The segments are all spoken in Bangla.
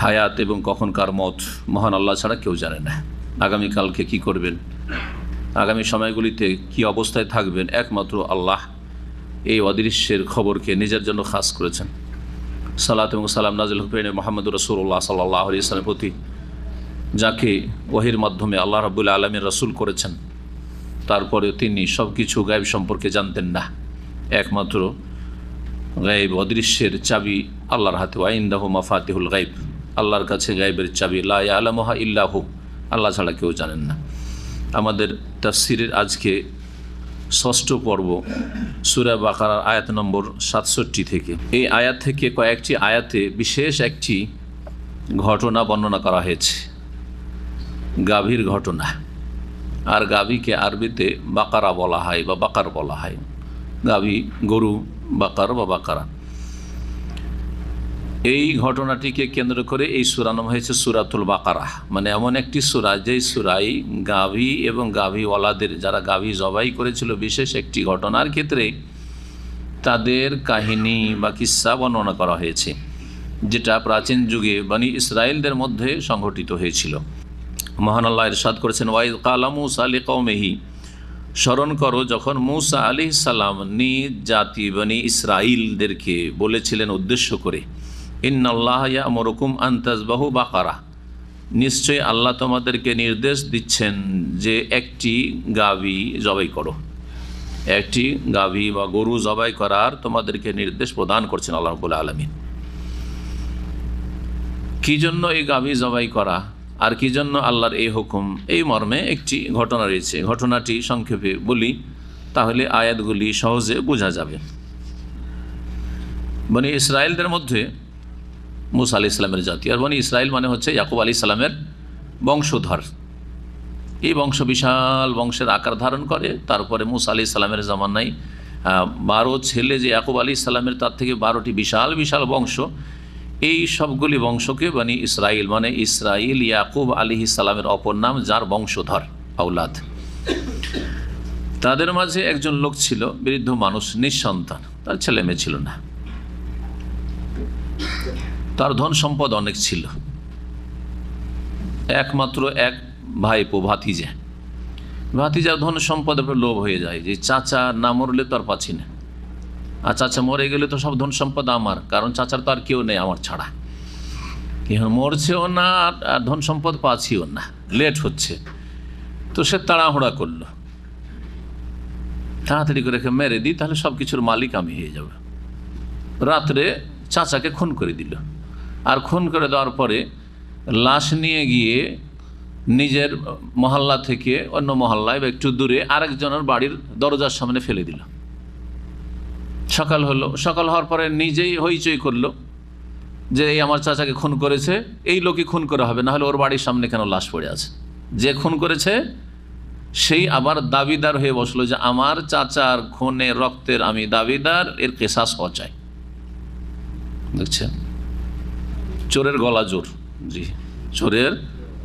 হায়াত এবং কখনকার মত মহান আল্লাহ ছাড়া কেউ জানে না। আগামীকালকে কি করবেন? আগামী সময়গুলিতে কি অবস্থায় থাকবেন? একমাত্র আল্লাহ এই অদৃশ্যের খবরকে নিজের জন্য খাস করেছেন। সালাত এবং সালাম নাজিল হুফেন মোহাম্মদ রসুল্লাহ সাল্লাহ ইসলামের প্রতি, যাকে ওহির মাধ্যমে আল্লাহ রাবুল্লা আলমীর রসুল করেছেন, তারপরে তিনি সব কিছু গায়েব সম্পর্কে জানতেন না। একমাত্র গায়েব অদৃশ্যের চাবি আল্লাহর হাতে ওয়াইন্দাহু মাফাতিহুল গাইব আল্লাহর কাছে গায়েবের চাবি, লা ইল্লাহু আল্লাহ ছাড়া কেউ জানেন না। আমাদের তাফসিরের আজকে ষষ্ঠ পর্ব, সুরা বাকার আয়াত নম্বর সাতষট্টি থেকে। এই আয়াত থেকে কয়েকটি আয়াতে বিশেষ একটি ঘটনা বর্ণনা করা হয়েছে। গাভীর ঘটনা। আর গাভীকে আরবিতে বাকারা বলা হয় বা বাকার বলা হয়। গাভী গরু, বাকার বা বাকারা। এই ঘটনাটিকে কেন্দ্র করে এই সুরা নাম হয়েছে সুরাতুল বাকারা। মানে এমন একটি সুরা, যেই সুরাই গাভী এবং গাভীওয়ালাদের, যারা গাভী জবাই করেছিল বিশেষ একটি ঘটনার ক্ষেত্রে তাদের কাহিনী বা কিস্সা বর্ণনা করা হয়েছে, যেটা প্রাচীন যুগে বানি ইসরায়েলদের মধ্যে সংঘটিত হয়েছিল। মহান আল্লাহ ইরশাদ করেছেন, ওয়াইদ কালামুস আলী কৌমেহি স্মরণ করো, যখন মুসা আলি সাল্লাম নিজ জাতি বনি ইসরাইলদেরকে বলেছিলেন উদ্দেশ্য করে ইন্নআল্লাহ মরকুম আন্তাজবাহু বাকারা। নিশ্চয়ই আল্লাহ তোমাদেরকে নির্দেশ দিচ্ছেন যে একটি গাভী জবাই করো। একটি গাভী বা গরু জবাই করার তোমাদেরকে নির্দেশ প্রদান করছেন আল্লাহ রবুল্লা আলমিন। কী জন্য এই গাভী জবাই করা? আর কি জন্য আল্লাহর এই হুকুম? এই মর্মে একটি ঘটনা রয়েছে। ঘটনাটি সংক্ষেপে বলি, তাহলে আয়াতগুলি সহজে বোঝা যাবে। মানে ইসরায়েলদের মধ্যে মুসা আলি ইসলামের জাতি। আর বনি ইসরায়েল মানে হচ্ছে ইয়াকুব আলী ইসলামের বংশধর। এই বংশ বিশাল বংশের আকার ধারণ করে। তারপরে মুসা আলি ইসলামের জামানায় বারো ছেলে যে ইয়াকুব আলী ইসলামের তার থেকে বারোটি বিশাল বিশাল বংশ। এই সবগুলি বংশকে মানে ইসরাইল মানে ইসরাইল ইয়াকুব আলী ইসালামের অপর নাম, যার বংশধর, আউলাদ। তাদের মাঝে একজন লোক ছিল, বৃদ্ধ মানুষ, নিঃসন্তান। তার ছেলে মেয়ে ছিল না। তার ধন সম্পদ অনেক ছিল। একমাত্র এক ভাই ভাইপো ভাতিজা। ভাতিজার ধন সম্পদ লোভ হয়ে যায়। যে চাচা না মরলে তো আর পাচ্ছি না। আর চাচা মরে গেলে তো সব ধন সম্পদ আমার। কারণ চাচার তো আর কেউ নেই আমার ছাড়া। মরছেও না, আর ধন সম্পদ পাচ্ছিও না। লেট হচ্ছে। তো সে তাড়াহুড়া করল। তাড়াতাড়ি করে রেখে মেরে দিই, তাহলে সব কিছুর মালিক আমি হয়ে যাব। রাত্রে চাচাকে খুন করে দিল। আর খুন করে দেওয়ার পরে লাশ নিয়ে গিয়ে নিজের মহল্লা থেকে অন্য মহল্লায় বা একটু দূরে আরেকজনের বাড়ির দরজার সামনে ফেলে দিল। সকাল হলো, সকাল হওয়ার পরে নিজেই হইচই করল যে এই আমার চাচাকে খুন করেছে, এই লোকই খুন করা হবে না হলে ওর বাড়ির সামনে কেন লাশ পড়ে আছে? যে খুন করেছে, সেই আবার দাবিদার হয়ে বসল যে আমার চাচার খুনে রক্তের আমি দাবিদার, এর কেসাস হওয়া চাই দেখছেন? চোরের গলা জোর, জি। চোরের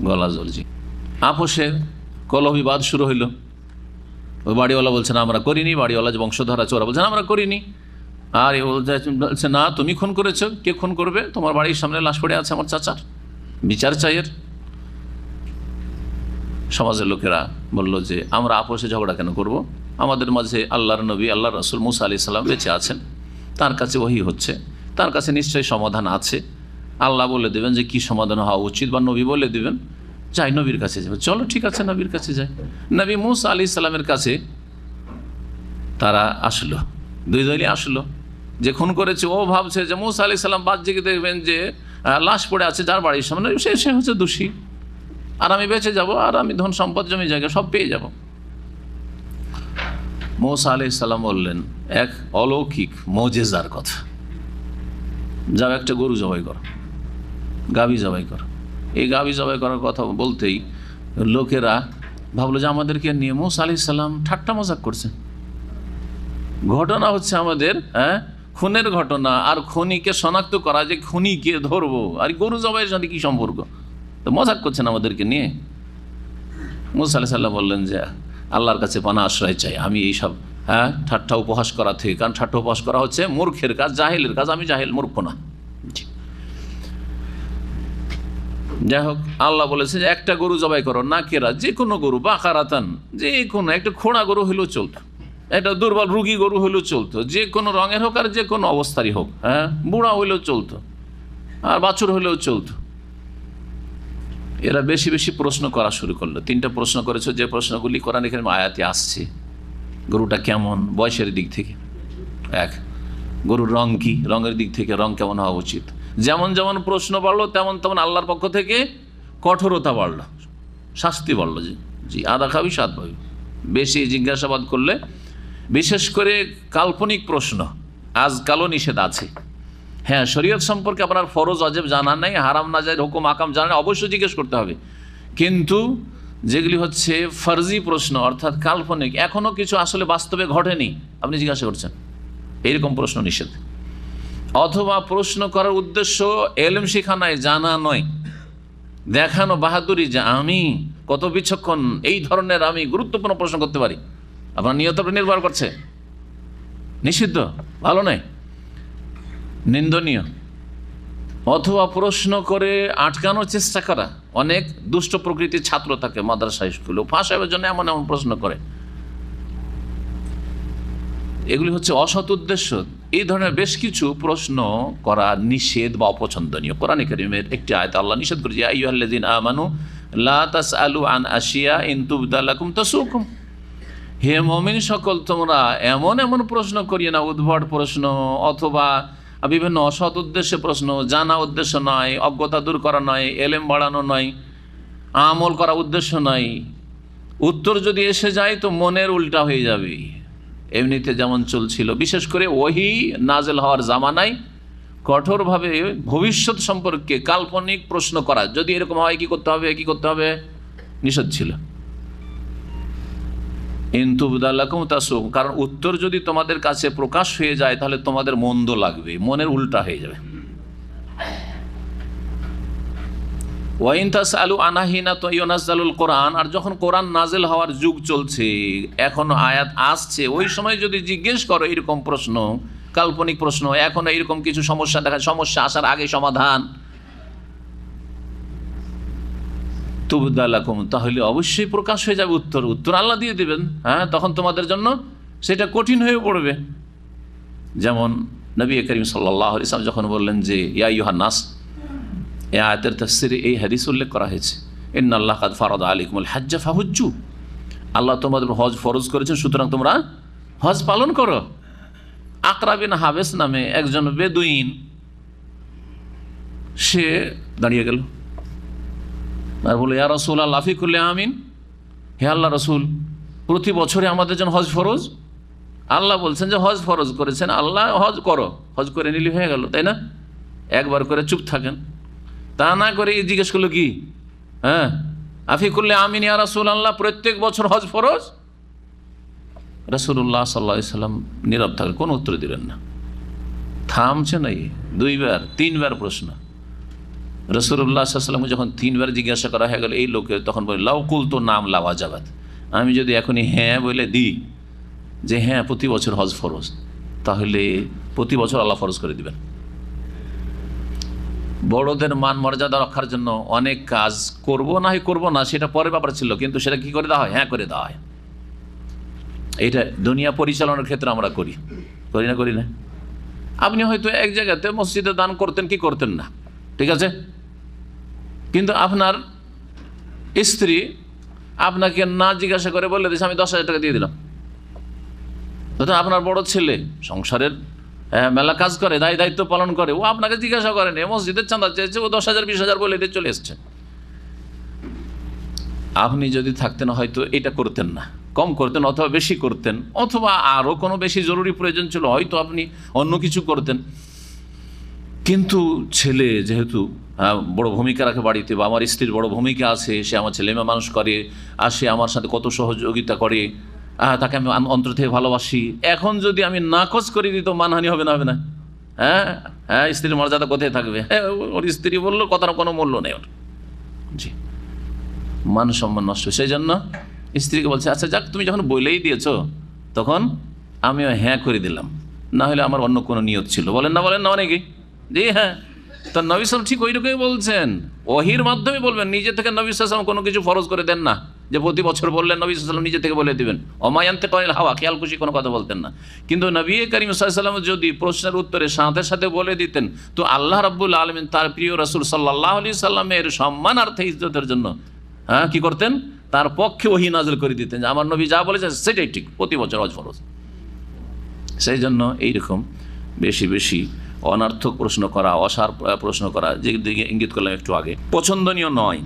গলা জোর, জি। আপোষে কলবিবাদ শুরু হইল। ওই বাড়িওয়ালা বলছেন, আমরা করিনি। বাড়িওয়ালা যে বংশধারা চোরা, বলছেন, আমরা করিনি। আর এ বলছে, না, তুমি খুন করেছ। কে খুন করবে? তোমার বাড়ির সামনে লাশ পড়ে আছে আমার চাচার। বিচার চাইয়ের সমাজের লোকেরা বলল যে, আমরা আপোষে ঝগড়া কেন করব। আমাদের মাঝে আল্লাহর নবী আল্লাহ রসুল মুসা আলি সাল্লাম বেঁচে আছেন। তার কাছে ওহি হচ্ছে। তার কাছে নিশ্চয়ই সমাধান আছে। আল্লাহ বলে দেবেন যে কি সমাধান হওয়া উচিত, বা নবী বলে দেবেন, যাই, নবীর কাছে যাবে। চলো, ঠিক আছে, নবীর কাছে যাই। নবী মুসা আলি সাল্লামের কাছে তারা আসলো। দুই দলই আসলো। যে খুন করেছে, ও ভাবছে যে মুসা আলি সাল্লাম বাহ্যিকে দেখবেন যে লাশ পড়ে আছে যার বাড়ির সামনে। সে সে হচ্ছে দোষী। আর আমি বেঁচে যাব, আর আমি ধন সম্পদ, জমি, জায়গা সব পেয়ে যাব। মৌসা আলি সাল্লাম বললেন, এক অলৌকিক মজেজার কথা। যাও, একটা গরু জবাই করো। গাভী জবাই করো। এই গাভী জবাই করার কথা বলতেই লোকেরা ভাবলো যে আমাদেরকে নিয়ে মৌসা আলি সাল্লাম ঠাট্টা মজাক করছে। ঘটনা হচ্ছে আমাদের হ্যাঁ? খুনের ঘটনা আর খনিকে শনাক্ত করা যে খনিকে ধরবো আর গরু জবাইয়ের সাথে কী সম্পর্ক? তো মজাক করছেন আমাদেরকে নিয়ে। মুসা আলি সাল্লাম বললেন যে, আল্লাহর কাছে পানা আশ্রয় চাই। আমি এইসব হ্যাঁ ঠাট্টা উপহাস করা থেকে, কারণ ঠাট্টা উপহাস করা হচ্ছে মূর্খের কাজ, জাহেলের কাজ। আমি জাহেল মূর্খ না। যাই হোক আল্লাহ বলেছে যে একটা গরু জবাই করো, না কেরা, যে কোনো গরু, বা কারাতান যে কোনো, একটা খোঁড়া গরু হলেও চলতো, একটা দুর্বল রুগী গরু হলেও চলতো, যে কোনো রঙের হোক আর যে কোনো অবস্থারই হোক হ্যাঁ বুড়া হইলেও চলতো, আর বাছুর হলেও চলতো। এরা বেশি বেশি প্রশ্ন করা শুরু করল। তিনটা প্রশ্ন করেছে, যে প্রশ্নগুলি কোরআন এখানে আয়াতে আসছে। গরুটা কেমন, বয়সের দিক থেকে? এক, গরুর রং কি? রঙের দিক থেকে রং কেমন হওয়া উচিত? যেমন যেমন প্রশ্ন বাড়লো, তেমন তেমন আল্লাহর পক্ষ থেকে কঠোরতা বাড়লো, শাস্তি বাড়লো। জি জি, আদা খাবি সাত ভাবি বেশি জিজ্ঞাসাবাদ করলে, বিশেষ করে কাল্পনিক প্রশ্ন, আজকালও নিষেধ আছে। হ্যাঁ শরীয়ত সম্পর্কে আপনার ফরজ, অজেব জানা নেই, হারাম না যায়, হুকুম আকাম জানা নেই, অবশ্যই জিজ্ঞেস করতে হবে। কিন্তু যেগুলি হচ্ছে ফর্জি প্রশ্ন, অর্থাৎ কাল্পনিক এখনও কিছু আসলে বাস্তবে ঘটেনি, আপনি জিজ্ঞাসা করছেন। এইরকম প্রশ্ন নিষেধ। অথবা প্রশ্ন করার উদ্দেশ্য এলম শিখা নয় জানা নয়। দেখানো বাহাদুরি যে আমি কত বিচক্ষণ, এই ধরনের আমি গুরুত্বপূর্ণ প্রশ্ন করতে পারি। আপনার নিয়ত নির্ভর করছে। নিষিদ্ধ? ভালো নয়। নিন্দনীয়। অথবা প্রশ্ন করে আটকানোর চেষ্টা করা। অনেক দুষ্ট প্রকৃতির ছাত্র থাকে মাদ্রাসা স্কুলে। ফাঁসাবের জন্য এমন এমন প্রশ্ন করে। এগুলি হচ্ছে অসৎ উদ্দেশ্য। এই ধরনের বেশ কিছু প্রশ্ন করা নিষেধ বা অপছন্দনীয়। কোরআন করিমের একটি আয়ত আল্লাহ নিষেধ করেছে আইয়ুহাল্লাযিন আমানু লা তাসআলু আন আশিয়া ইন তুবদালাকুম তাসুকুম। হে মমিন সকল, তোমরা এমন এমন প্রশ্ন করিয়ে না, উদ্ভট প্রশ্ন অথবা বিভিন্ন অসৎ উদ্দেশ্যে প্রশ্ন, জানা উদ্দেশ্য নয়, অজ্ঞতা দূর করা নয়, এলেম বাড়ানো নয়, আমল করা উদ্দেশ্য নয়। উত্তর যদি এসে যায় তো মনের উল্টা হয়ে যাবে। এমনিতে যেমন চলছিল, বিশেষ করে ওহি নাজেল হওয়ার জামানায় কঠোরভাবে ভবিষ্যৎ সম্পর্কে কাল্পনিক প্রশ্ন করা, যদি এরকম হয় কি করতে হবে, কি করতে হবে, নিষেধ ছিল। কারণ উত্তর যদি তোমাদের কাছে প্রকাশ হয়ে যায়, তাহলে তোমাদের মন্দ লাগবে, মনের উল্টা হয়ে যাবে। ওয়াইন তাস আলু আনাহিনা তো ইউনাজালুল কোরআন, আর যখন কোরআন নাজেল হওয়ার যুগ চলছে, এখন আয়াত আসছে, ওই সময় যদি জিজ্ঞেস করো এরকম প্রশ্ন, কাল্পনিক প্রশ্ন, এখন এরকম কিছু সমস্যা দেখা, সমস্যা আসার আগে সমাধান? তুবদালাকুম তাহলে অবশ্যই প্রকাশ হয়ে যাবে উত্তর। উত্তর আল্লাহ দিয়ে দেবেন হ্যাঁ তখন তোমাদের জন্য সেটা কঠিন হয়ে পড়বে। যেমন নবী করিম সাল্লাহ ইসলাম যখন বললেন যে, ইয়া ইউহান্নাস এ আয়তের তফসিরে এই হাদিস উল্লেখ করা হয়েছে ইন আল্লাহ কাদ ফারদ আলিকুমুল হাজ্জা ফাহুজ্জু। আল্লাহ তোমাদের হজ ফরজ করেছেন, সুতরাং তোমরা হজ পালন করো। আকরাবিন হাবেস নামে একজন বেদুইন, সে দাঁড়িয়ে গেল। আর বলে ইয়া রসুল আল্লাহ করলে আমিন। হে আল্লাহ রসুল, প্রতি বছরে আমাদের জন্য হজ ফরজ? আল্লাহ বলছেন যে হজ ফরজ করেছেন, আল্লাহ হজ করো। হজ করে নিলে হয়ে গেল, তাই না? একবার করে চুপ থাকেন। তা না করে জিজ্ঞেস করল কি? হ্যাঁ? আফি করলে আমিন ইয়া রসুল আল্লাহ প্রত্যেক বছর হজ ফরজ? রসুল্লাহ সাল্লা সাল্লাম নীরব থাকলেন কোনো উত্তর দিলেন না। থামছে নাই দুইবার, তিনবার প্রশ্ন। রসুল্লাহ সাল্লাম যখন তিনবার জিজ্ঞাসা করা হয়ে গেল, এই লোকের তখন বলে লাউকুল তো নাম লাওয়া যাবাত আমি যদি এখনই হ্যাঁ বলে দিই যে হ্যাঁ প্রতি বছর হজ ফরজ, তাহলে প্রতি বছর আল্লাহ ফরজ করে দিবেন। বড়দের মান মর্যাদা রক্ষার জন্য অনেক কাজ করব না হয় করব না, সেটা পরের ব্যাপার ছিল, কিন্তু সেটা কি করে দেওয়া হয়? হ্যাঁ করে দেওয়া হয়। এটা দুনিয়া পরিচালনার ক্ষেত্রে আমরা করি। করি না করি না। আপনি হয়তো এক জায়গাতে মসজিদে দান করতেন, কি করতেন না? ঠিক আছে? কিন্তু আপনার স্ত্রী আপনাকে না জিজ্ঞাসা করে বলে দিয়েছে আমি দশ হাজার টাকা দিয়ে দিলাম। আপনার বড় ছেলে, সংসারের মেলা কাজ করে দায় দায়িত্ব পালন করে। ও আপনাকে জিজ্ঞাসা করেনি মসজিদের চাঁদা চেয়েছে ও দশ হাজার বিশ হাজার বলে দিয়ে চলে এসছে। আপনি যদি থাকতেন হয়তো এটা করতেন না। কম করতেন অথবা বেশি করতেন অথবা আরও কোনো বেশি জরুরি প্রয়োজন ছিল হয়তো আপনি অন্য কিছু করতেন। কিন্তু ছেলে যেহেতু আহ, বড় ভূমিকা রাখে বাড়িতে বা আমার স্ত্রীর বড় ভূমিকা আছে সে আমার ছেলেমেয়ে মানুষ করে আর সে আমার সাথে কত সহযোগিতা করে তাকে আমি অন্তর থেকে ভালোবাসি। এখন যদি আমি নাকচ করে দিই, তো মানহানি হবে না হবে না? হ্যাঁ? হ্যাঁ স্ত্রীর মর্যাদা কোথায় থাকবে? হ্যাঁ ওর স্ত্রী বলল, কথার কোনো মূল্য নেই ওর। জি। মান সম্মান নষ্ট। সেই জন্য স্ত্রীকে বলছে আচ্ছা যাক, তুমি যখন বলেই দিয়েছ, তখন আমিও হ্যাঁ করে দিলাম। না হলে আমার অন্য কোনো নিয়ত ছিল। বলেন না বলেন না অনেকে জি হ্যাঁ। তা নবী সালাম ঠিক ওই রকমই বলছেন। ওহির মাধ্যমে বলবেন, নিজে থেকে নবী সালাম কোনো কিছু ফরজ করে দেন না। যে প্রতি বছর বললেন নবী সাল্লাম নিজে থেকে বলে দিবেন। অমায়ান্তে কয়েল হাওয়া, খেয়াল খুশি কোনো কথা বলতেন না। কিন্তু নবী করিম সাল্লাম যদি প্রশ্নের উত্তরে সাথে সাথে বলে দিতেন, তো আল্লাহ রাব্বুল আলমিন তার প্রিয় রসুল সাল্লাহ আলি সাল্লামের সম্মানার্থে ইজ্জতের জন্য হ্যাঁ কি করতেন? তার পক্ষে ওহি নাজল করে দিতেন। যে আমার নবী যা বলেছেন, সেটাই ঠিক, প্রতি বছর অজ ফরজ। সেই জন্য এইরকম বেশি বেশি অনার্থক প্রশ্ন করা, অসার প্রশ্ন করা যে দিকে ইঙ্গিত করলাম একটু আগে, পছন্দনীয় নয়।